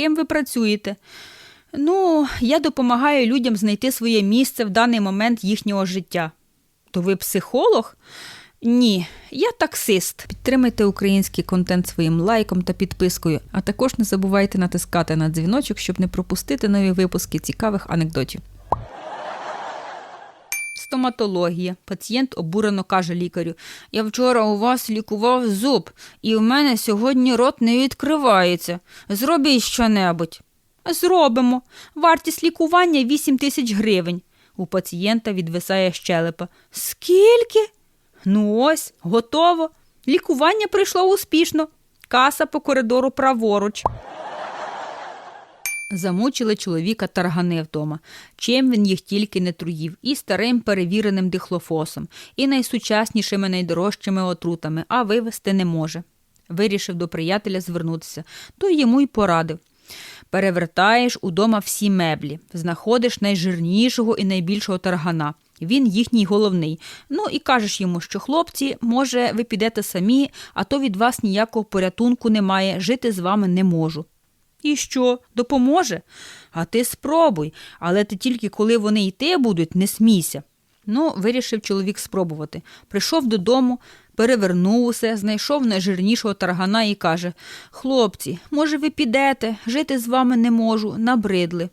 Ким ви працюєте? Ну, я допомагаю людям знайти своє місце в даний момент їхнього життя. То ви психолог? Ні, я таксист. Підтримайте український контент своїм лайком та підпискою, а також не забувайте натискати на дзвіночок, щоб не пропустити нові випуски цікавих анекдотів. Стоматологія. Пацієнт обурено каже лікарю: Я вчора у вас лікував зуб, і в мене сьогодні рот не відкривається. Зробіть щонебудь. Зробимо. Вартість лікування 8 тисяч гривень. У пацієнта відвисає щелепа. Скільки? Ну ось, готово. Лікування пройшло успішно. Каса по коридору праворуч. Замучили чоловіка таргани вдома. Чим він їх тільки не труїв, і старим перевіреним дихлофосом, і найсучаснішими, найдорожчими отрутами, а вивести не може. Вирішив до приятеля звернутися, то йому й порадив. Перевертаєш удома всі меблі, знаходиш найжирнішого і найбільшого таргана. Він їхній головний. Ну і кажеш йому, що хлопці, може, ви підете самі, а то від вас ніякого порятунку немає, жити з вами не можу. І що, допоможе? А ти спробуй, але ти тільки коли вони йти будуть, не смійся. Ну, вирішив чоловік спробувати. Прийшов додому, перевернув усе, знайшов найжирнішого таргана і каже: Хлопці, може, ви підете, жити з вами не можу, набридли.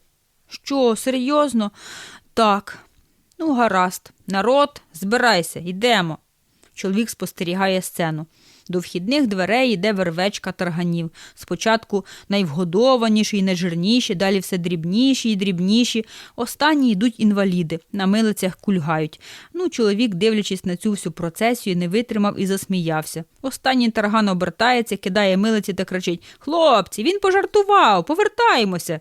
Що, серйозно? Так. Ну, гаразд. Народ, збирайся, йдемо. Чоловік спостерігає сцену. До вхідних дверей йде вервечка тарганів. Спочатку найвгодованіші і найжирніші, далі все дрібніші і дрібніші. Останні йдуть інваліди, на милицях кульгають. Ну, чоловік, дивлячись на цю всю процесію, не витримав і засміявся. Останній тарган обертається, кидає милиці та кричить: Хлопці, він пожартував, повертаємося.